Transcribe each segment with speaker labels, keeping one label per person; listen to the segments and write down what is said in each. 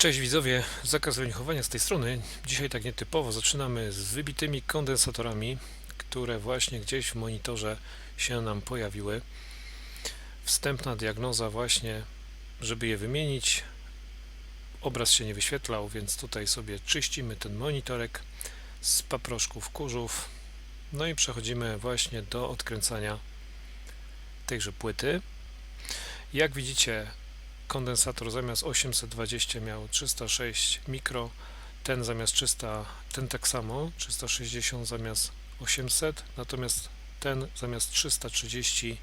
Speaker 1: Cześć widzowie, zakaz wynichowania z tej strony. Dzisiaj tak nietypowo zaczynamy z wybitymi kondensatorami, które właśnie gdzieś w monitorze się nam pojawiły. Wstępna diagnoza właśnie, żeby je wymienić. Obraz się nie wyświetlał, więc tutaj sobie czyścimy ten monitorek z paproszków kurzów. No i przechodzimy właśnie do odkręcania tejże płyty. Jak widzicie, kondensator zamiast 820 miał 306 mikro, ten zamiast 300, ten tak samo, 360 zamiast 800, natomiast ten zamiast 330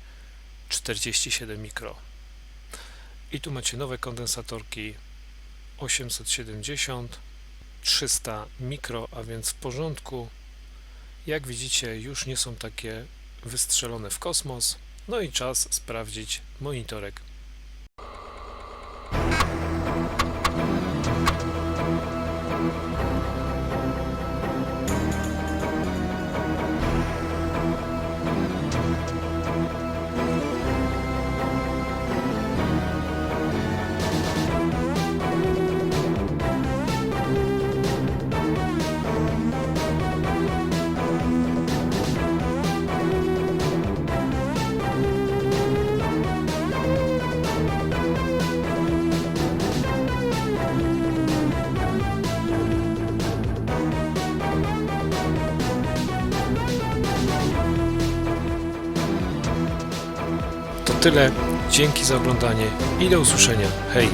Speaker 1: 47 mikro. I tu macie nowe kondensatorki 870 300 mikro, a więc w porządku. Jak widzicie, już nie są takie wystrzelone w kosmos. No i czas sprawdzić monitorek. Tyle. Dzięki za oglądanie i do usłyszenia. Hej!